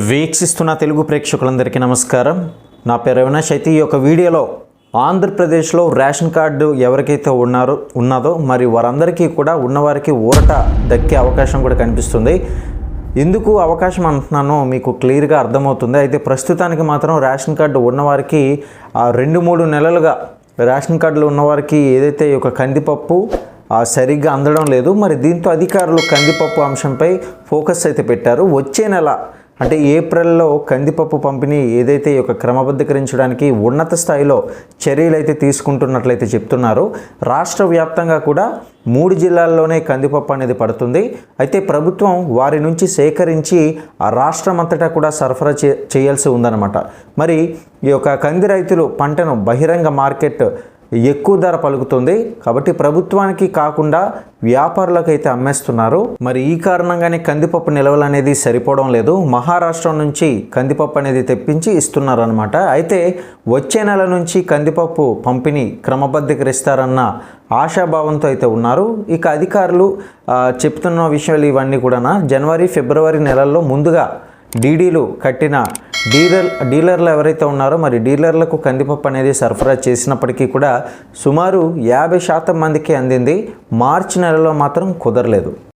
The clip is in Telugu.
వీక్షిస్తున్న తెలుగు ప్రేక్షకులందరికీ నమస్కారం. నా పేరు అవినాష్ అయితే ఈ యొక్క వీడియోలో ఆంధ్రప్రదేశ్లో రేషన్ కార్డు ఎవరికైతే ఉన్నారో ఉన్నదో మరి వారందరికీ కూడా ఉన్నవారికి ఊరట దక్కే అవకాశం కూడా కనిపిస్తుంది. ఎందుకు అవకాశం అంటున్నానో మీకు క్లియర్గా అర్థమవుతుంది. అయితే ప్రస్తుతానికి మాత్రం రేషన్ కార్డు ఉన్నవారికి రెండు మూడు నెలలుగా రేషన్ కార్డులు ఉన్నవారికి ఏదైతే ఈ యొక్క కందిపప్పు సరిగ్గా అందడం లేదు మరి దీంతో అధికారులు కందిపప్పు అంశంపై ఫోకస్ అయితే పెట్టారు. వచ్చే నెల అంటే ఏప్రిల్లో కందిపప్పు పంపిణీ ఏదైతే యొక్క క్రమబద్ధీకరించడానికి ఉన్నత స్థాయిలో చర్యలు అయితే తీసుకుంటున్నట్లయితే చెప్తున్నారు. రాష్ట్ర వ్యాప్తంగా కూడా మూడు జిల్లాల్లోనే కందిపప్పు అనేది పడుతుంది. అయితే ప్రభుత్వం వారి నుంచి సేకరించి ఆ రాష్ట్రం అంతటా కూడా సరఫరా చే చేయాల్సి ఉందన్నమాట. మరి ఈ యొక్క కంది రైతులు పంటను బహిరంగ మార్కెట్ ఎక్కువ ధర పలుకుతుంది. కాబట్టి ప్రభుత్వానికి కాకుండా వ్యాపారులకు అయితే అమ్మేస్తున్నారు. మరి ఈ కారణంగానే కందిపప్పు నిల్వలు అనేది సరిపోవడం లేదు. మహారాష్ట్ర నుంచి కందిపప్పు అనేది తెప్పించి ఇస్తున్నారు అనమాట అయితే వచ్చే నెల నుంచి కందిపప్పు పంపిణీ క్రమబద్ధీకరిస్తారన్న ఆశాభావంతో అయితే ఉన్నారు. ఇక అధికారులు చెప్తున్న విషయాలు ఇవన్నీ కూడా జనవరి ఫిబ్రవరి నెలల్లో ముందుగా డీడీలు కట్టిన డీలర్ డీలర్లు ఎవరైతే ఉన్నారో మరి డీలర్లకు కందిపప్పు అనేది సరఫరా చేసినప్పటికీ కూడా సుమారు యాభై శాతం మందికి అందింది. మార్చి నెలలో మాత్రం కుదరలేదు.